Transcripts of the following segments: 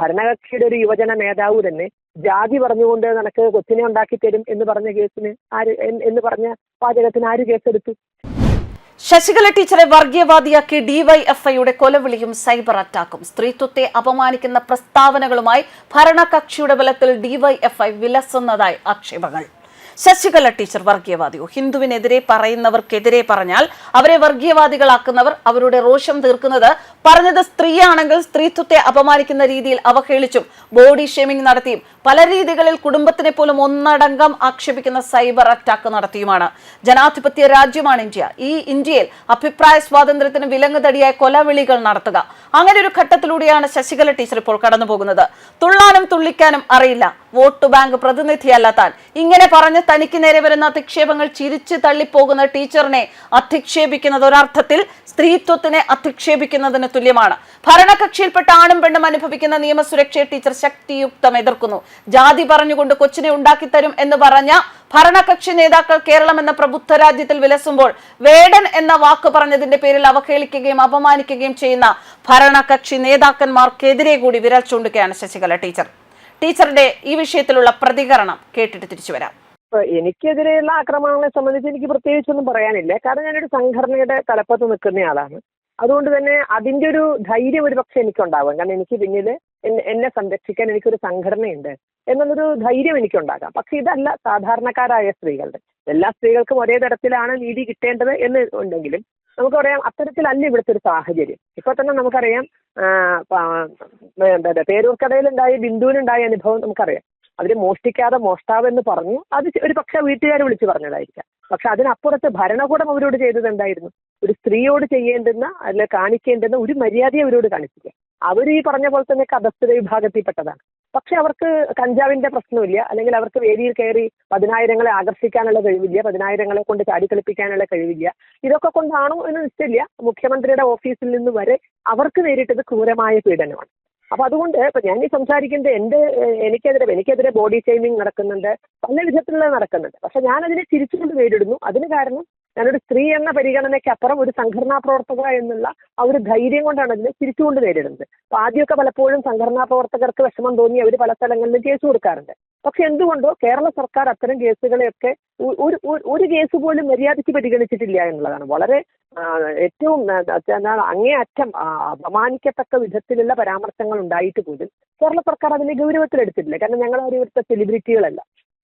ഭരണകക്ഷിയുടെ ഒരു യുവജന നേതാവ് തന്നെ ജാതി പറഞ്ഞുകൊണ്ട് നിനക്ക് കൊച്ചിനെ ഉണ്ടാക്കി തരും എന്ന് പറഞ്ഞ കേസിന് ആര് എന്ന് പറഞ്ഞ പാചകത്തിന് ആര് കേസെടുത്തു? ശശികല ടീച്ചറെ വർഗീയവാദിയാക്കി ഡിവൈഎഫ്ഐയുടെ കൊലവിളിയും സൈബർ അറ്റാക്കും. സ്ത്രീത്വത്തെ അപമാനിക്കുന്ന പ്രസ്താവനകളുമായി ഭരണകക്ഷിയുടെ ബലത്തിൽ ഡിവൈഎഫ്ഐ വിലസുന്നതായി ആക്ഷേപങ്ങൾ. ശശികല ടീച്ചർ വർഗീയവാദിയോ? ഹിന്ദുവിനെതിരെ പറയുന്നവർക്കെതിരെ പറഞ്ഞാൽ അവരെ വർഗീയവാദികളാക്കുന്നവർ അവരുടെ രോഷം തീർക്കുന്നത് പറഞ്ഞത് സ്ത്രീയാണെങ്കിൽ സ്ത്രീത്വത്തെ അപമാനിക്കുന്ന രീതിയിൽ അവഹേളിച്ചും ബോഡി ഷേമിംഗ് നടത്തിയും പല രീതികളിൽ കുടുംബത്തിനെ പോലും ഒന്നടങ്കം ആക്ഷേപിക്കുന്ന സൈബർ അറ്റാക്ക് നടത്തിയുമാണ്. ജനാധിപത്യ രാജ്യമാണ് ഇന്ത്യ. ഈ ഇന്ത്യയിൽ അഭിപ്രായ സ്വാതന്ത്ര്യത്തിന് വിലങ്ങുതടിയായ കൊലവിളികൾ നടത്തുക. അങ്ങനെ ഒരു ഘട്ടത്തിലൂടെയാണ് ശശികല ടീച്ചർ ഇപ്പോൾ കടന്നുപോകുന്നത്. തുള്ളാനും തുള്ളിക്കാനും അറിയില്ല. വോട്ട് ബാങ്ക് പ്രതിനിധിയല്ല താൻ ഇങ്ങനെ പറഞ്ഞ് തനിക്ക് നേരെ വരുന്ന അധിക്ഷേപങ്ങൾ ചിരിച്ചു തള്ളിപ്പോകുന്ന ടീച്ചറിനെ അധിക്ഷേപിക്കുന്നത് ഒരർത്ഥത്തിൽ സ്ത്രീത്വത്തിനെ അധിക്ഷേപിക്കുന്നതിന് തുല്യമാണ്. ഭരണകക്ഷിയിൽപ്പെട്ട ആണും പെണ്ണും അനുഭവിക്കുന്ന നിയമസുരക്ഷയെ ടീച്ചർ ശക്തിയുക്തം എതിർക്കുന്നു. ജാതി പറഞ്ഞുകൊണ്ട് കൊച്ചിനെ ഉണ്ടാക്കിത്തരും എന്ന് പറഞ്ഞ ഭരണകക്ഷി നേതാക്കൾ കേരളം എന്ന പ്രബുദ്ധ രാജ്യത്തിൽ വിലസുമ്പോൾ വേടൻ എന്ന വാക്ക് പറഞ്ഞതിന്റെ പേരിൽ അവഹേളിക്കുകയും അപമാനിക്കുകയും ചെയ്യുന്ന ഭരണകക്ഷി നേതാക്കന്മാർക്കെതിരെ കൂടി വിരൽ ചൂണ്ടുകയാണ് ശശികല ടീച്ചർ. ടീച്ചറുടെ ഈ വിഷയത്തിലുള്ള പ്രതികരണം കേട്ടിട്ട് തിരിച്ചു വരാം. എനിക്കെതിരെയുള്ള ആക്രമണങ്ങളെ സംബന്ധിച്ച് എനിക്ക് പ്രത്യേകിച്ചൊന്നും പറയാനില്ല. കാരണം ഞാനൊരു സംഘടനയുടെ തലപ്പത്ത് നിൽക്കുന്നയാളാണ് അതുകൊണ്ട് തന്നെ അതിന്റെ ഒരു ധൈര്യം ഒരു പക്ഷെ എനിക്കുണ്ടാകും കാരണം എനിക്ക് പിന്നിൽ എന്നെ സംരക്ഷിക്കാൻ എനിക്കൊരു സംഘടനയുണ്ട്. എന്നുള്ളൊരു ധൈര്യം എനിക്കുണ്ടാകാം. പക്ഷെ ഇതല്ല സാധാരണക്കാരായ സ്ത്രീകളുടെ. എല്ലാ സ്ത്രീകൾക്കും ഒരേ തരത്തിലാണ് നീതി കിട്ടേണ്ടത് എന്ന് ഉണ്ടെങ്കിലും നമുക്ക് പറയാം അത്തരത്തിലല്ല ഇവിടുത്തെ ഒരു സാഹചര്യം. ഇപ്പൊ തന്നെ നമുക്കറിയാം എന്താ പേരൂർക്കടയിലുണ്ടായ ബിന്ദുവിനുണ്ടായ അനുഭവം നമുക്കറിയാം. അവർ മോഷ്ടിക്കാതെ മോഷ്ടാവ് എന്ന് പറഞ്ഞു അത് ഒരു പക്ഷെ വീട്ടുകാർ വിളിച്ചു പറഞ്ഞതായിരിക്കാം. പക്ഷെ അതിനപ്പുറത്ത് ഭരണകൂടം അവരോട് ചെയ്തത് എന്തായിരുന്നു? ഒരു സ്ത്രീയോട് ചെയ്യേണ്ടുന്ന അല്ലെ കാണിക്കേണ്ടുന്ന ഒരു മര്യാദയെ അവരോട് കാണിച്ചില്ല അവർ ഈ പറഞ്ഞ പോലെ തന്നെ കഥസ്ഥിത വിഭാഗത്തിൽപ്പെട്ടതാണ്. പക്ഷെ അവർക്ക് കഞ്ചാവിന്റെ പ്രശ്നമില്ല. അല്ലെങ്കിൽ അവർക്ക് വേദിയിൽ കയറി പതിനായിരങ്ങളെ ആകർഷിക്കാനുള്ള കഴിവില്ല. പതിനായിരങ്ങളെ കൊണ്ട് ചാടിക്കളിപ്പിക്കാനുള്ള കഴിവില്ല. ഇതൊക്കെ കൊണ്ടാണോ എന്ന് നിശ്ചയില്ല. മുഖ്യമന്ത്രിയുടെ ഓഫീസിൽ നിന്ന് വരെ അവർക്ക് നേരിട്ടത് ക്രൂരമായ പീഡനമാണ്. അപ്പൊ അതുകൊണ്ട് ഇപ്പൊ ഞാൻ ഈ സംസാരിക്കുന്നത് എന്റെ എനിക്കെതിരെ എനിക്കെതിരെ ബോഡി ഷെയ്മിങ് നടക്കുന്നുണ്ട്. പല വിധത്തിലുള്ള നടക്കുന്നുണ്ട്. പക്ഷെ ഞാൻ അതിനെ തിരിച്ചുകൊണ്ട് നേരിടുന്നു. അതിന് കാരണം ഞാനൊരു സ്ത്രീ എന്ന പരിഗണനയ്ക്ക് അപ്പുറം ഒരു സംഘടനാ പ്രവർത്തക എന്നുള്ള ആ ഒരു ധൈര്യം കൊണ്ടാണ് അതിനെ തിരിച്ചുകൊണ്ട് നേരിടുന്നത്. അപ്പൊ ആദ്യമൊക്കെ പലപ്പോഴും സംഘടനാ പ്രവർത്തകർക്ക് വിഷമം തോന്നി അവർ പല സ്ഥലങ്ങളിലും കേസ് കൊടുക്കാറുണ്ട്. പക്ഷെ എന്തുകൊണ്ടോ കേരള സർക്കാർ അത്തരം കേസുകളെയൊക്കെ ഒരു ഒരു- കേസ് പോലും മര്യാദയ്ക്ക് പരിഗണിച്ചിട്ടില്ല എന്നുള്ളതാണ്. വളരെ ഏറ്റവും എന്താണ് അങ്ങേയറ്റം അപമാനിക്കത്തക്ക വിധത്തിലുള്ള പരാമർശങ്ങൾ ഉണ്ടായിട്ട് പോലും കേരള സർക്കാർ അതിനെ ഗൗരവത്തിലെടുത്തിട്ടില്ല. കാരണം ഞങ്ങൾ ആരും ഇവിടുത്തെ സെലിബ്രിറ്റികളല്ല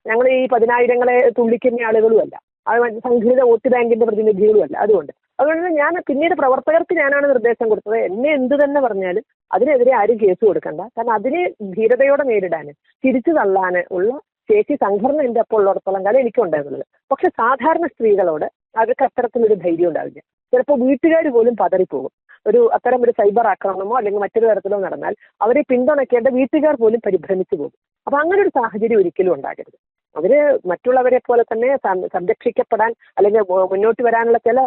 ഞങ്ങൾ ഈ പതിനായിരങ്ങളെ തുള്ളിക്കുന്ന ആളുകളുമല്ല. അത് സംഘടിത വോട്ട് ബാങ്കിന്റെ പ്രതിനിധികളുമല്ല അതുകൊണ്ട്. അതുകൊണ്ട് ഞാൻ പിന്നീട് പ്രവർത്തകർക്ക് ഞാനാണ് നിർദ്ദേശം കൊടുത്തത്. എന്നെ എന്ത് തന്നെ പറഞ്ഞാലും അതിനെതിരെ ആരും കേസ് കൊടുക്കണ്ട. കാരണം അതിനെ ധീരതയോടെ നേരിടാൻ തിരിച്ചു തള്ളാൻ ഉള്ള ശേഷി സംഘടന എന്റെ അപ്പോൾ ഉള്ളിടത്തോളം കാലം എനിക്കുണ്ടായിരുന്നുള്ളത് പക്ഷെ സാധാരണ സ്ത്രീകളോട് അവർക്ക് അത്തരത്തിലൊരു ധൈര്യം ഉണ്ടാവില്ല. ചിലപ്പോൾ വീട്ടുകാർ പോലും പതറിപ്പോകും. ഒരു അത്തരം ഒരു സൈബർ ആക്രമണമോ അല്ലെങ്കിൽ മറ്റൊരു തരത്തിലോ നടന്നാൽ അവരെ പിന്തുണയ്ക്കേണ്ട വീട്ടുകാർ പോലും പരിഭ്രമിച്ചു പോകും. അപ്പൊ അങ്ങനെ ഒരു സാഹചര്യം ഒരിക്കലും ഉണ്ടാകരുത്. അവർ മറ്റുള്ളവരെ പോലെ തന്നെ സംരക്ഷിക്കപ്പെടാൻ അല്ലെങ്കിൽ മുന്നോട്ട് വരാനുള്ള ചില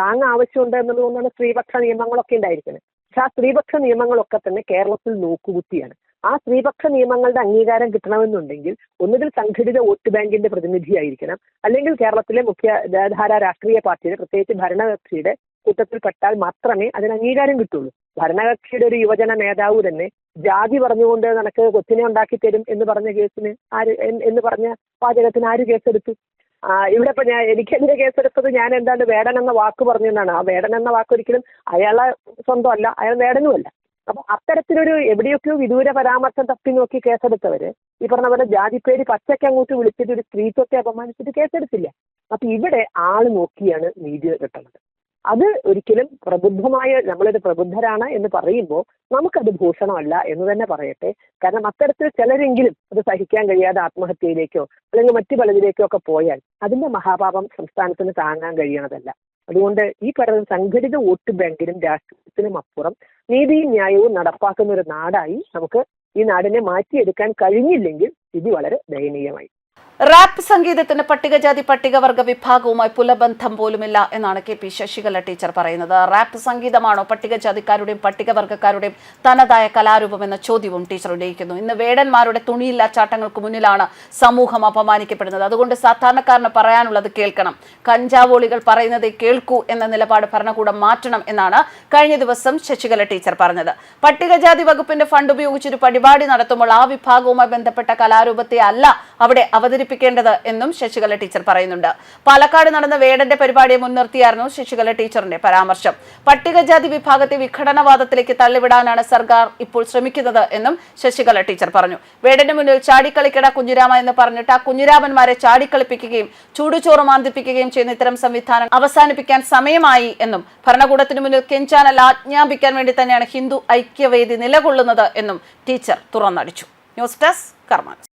താങ്ങ ആവശ്യമുണ്ട് എന്നുള്ളതുകൊണ്ടാണ് സ്ത്രീപക്ഷ നിയമങ്ങളൊക്കെ ഉണ്ടായിരിക്കുന്നത്. പക്ഷെ ആ സ്ത്രീപക്ഷ നിയമങ്ങളൊക്കെ തന്നെ കേരളത്തിൽ നോക്കുകുത്തിയാണ്. ആ സ്ത്രീപക്ഷ നിയമങ്ങളുടെ അംഗീകാരം കിട്ടണമെന്നുണ്ടെങ്കിൽ ഒന്നുകിൽ സംഘടിത വോട്ട് ബാങ്കിന്റെ പ്രതിനിധിയായിരിക്കണം അല്ലെങ്കിൽ കേരളത്തിലെ മുഖ്യ ധാര രാഷ്ട്രീയ പാർട്ടിയുടെ പ്രത്യേകിച്ച് ഭരണകക്ഷിയുടെ കൂട്ടത്തിൽപ്പെട്ടാൽ മാത്രമേ അതിന് അംഗീകാരം കിട്ടുള്ളൂ. ഭരണകക്ഷിയുടെ ഒരു യുവജന നേതാവ് തന്നെ ജാതി പറഞ്ഞുകൊണ്ട് നിനക്ക് കൊച്ചിനെ ഉണ്ടാക്കി തരും എന്ന് പറഞ്ഞ കേസിന് ആര് എന്ന് പറഞ്ഞ പാചകത്തിന് ആര് കേസെടുത്തു? ഇവിടെ ഇപ്പൊ ഞാൻ എനിക്കെതിരെ കേസെടുത്തത് ഞാൻ എന്താണ് വേടൻ എന്ന വാക്ക് പറഞ്ഞു എന്നാണ്. ആ വേടൻ എന്ന വാക്ക് ഒരിക്കലും അയാളെ സ്വന്തമല്ല അയാൾ വേടനുമല്ല അപ്പൊ അത്തരത്തിലൊരു എവിടെയൊക്കെയോ വിദൂര പരാമർശം തപ്പി നോക്കി കേസെടുത്തവര് ഈ പറഞ്ഞ പോലെ ജാതിപ്പേര് പച്ചയ്ക്ക് അങ്ങോട്ട് വിളിച്ചിട്ട് ഒരു സ്ത്രീത്വത്തെ അപമാനിച്ചിട്ട് കേസെടുത്തില്ല. അപ്പൊ ഇവിടെ ആൾ നോക്കിയാണ് നീതി കിട്ടുന്നത് അത് ഒരിക്കലും പ്രബുദ്ധമായ നമ്മളൊരു പ്രബുദ്ധരാണ് എന്ന് പറയുമ്പോൾ നമുക്കത് ഭൂഷണമല്ല എന്ന് തന്നെ പറയട്ടെ. കാരണം അത്തരത്തിൽ ചിലരെങ്കിലും അത് സഹിക്കാൻ കഴിയാതെ ആത്മഹത്യയിലേക്കോ അല്ലെങ്കിൽ മറ്റു പലതിലേക്കോ ഒക്കെ പോയാൽ അതിന്റെ മഹാപാപം സംസ്ഥാനത്തിന് താങ്ങാൻ കഴിയണതല്ല. അതുകൊണ്ട് ഈ പറയുന്ന സംഘടിത വോട്ട് ബാങ്കിലും രാഷ്ട്രീയത്തിനും അപ്പുറം നീതിയും ന്യായവും നടപ്പാക്കുന്ന ഒരു നാടായി നമുക്ക് ഈ നാടിനെ മാറ്റിയെടുക്കാൻ കഴിഞ്ഞില്ലെങ്കിൽ സ്ഥിതി വളരെ ദയനീയമായി. റാപ്പ് സംഗീതത്തിന് പട്ടികജാതി പട്ടികവർഗ വിഭാഗവുമായി പുലബന്ധം പോലുമില്ല എന്നാണ് കെ പി ശശികല ടീച്ചർ പറയുന്നത്. റാപ്പ് സംഗീതമാണോ പട്ടികജാതിക്കാരുടെയും പട്ടികവർഗക്കാരുടെയും തനതായ കലാരൂപം എന്ന ചോദ്യവും ടീച്ചർ ഉന്നയിക്കുന്നു. ഇന്ന് വേടന്മാരുടെ തുണിയില്ലാ ചാട്ടങ്ങൾക്ക് മുന്നിലാണ് സമൂഹം അപമാനിക്കപ്പെടുന്നത്. അതുകൊണ്ട് സാധാരണക്കാരന് പറയാനുള്ളത് കേൾക്കണം. കഞ്ചാവോളികൾ പറയുന്നത് കേൾക്കൂ എന്ന നിലപാട് ഭരണകൂടം മാറ്റണം എന്നാണ് കഴിഞ്ഞ ദിവസം ശശികല ടീച്ചർ പറഞ്ഞത്. പട്ടികജാതി വകുപ്പിന്റെ ഫണ്ട് ഉപയോഗിച്ചൊരു പരിപാടി നടത്തുമ്പോൾ ആ വിഭാഗവുമായി ബന്ധപ്പെട്ട കലാരൂപത്തെ അല്ല അവിടെ അവതരിപ്പിക്കേണ്ടത് എന്നും ശശികല ടീച്ചർ പറയുന്നുണ്ട്. പാലക്കാട് നടന്ന വേടന്റെ പരിപാടിയെ മുൻനിർത്തിയായിരുന്നു ശശികല ടീച്ചറിന്റെ പരാമർശം. പട്ടികജാതി വിഭാഗത്തെ വിഘടനവാദത്തിലേക്ക് തള്ളിവിടാനാണ് സർക്കാർ ഇപ്പോൾ ശ്രമിക്കുന്നത് എന്നും ശശികല ടീച്ചർ പറഞ്ഞു. വേടന്റെ മുന്നിൽ ചാടിക്കളിക്കട കുഞ്ഞുരാമ എന്ന് പറഞ്ഞിട്ട് ആ കുഞ്ഞുരാമന്മാരെ ചാടിക്കളിപ്പിക്കുകയും ചൂടുചോറ് മാന്തിപ്പിക്കുകയും ചെയ്യുന്ന ഇത്തരം സംവിധാനം അവസാനിപ്പിക്കാൻ സമയമായി എന്നും ഭരണകൂടത്തിന് മുന്നിൽ കെഞ്ചാനൽ ആജ്ഞാപിക്കാൻ വേണ്ടി തന്നെയാണ് ഹിന്ദു ഐക്യവേദി നിലകൊള്ളുന്നത് എന്നും ടീച്ചർ തുറന്നടിച്ചു. News desk കർമാൻസ്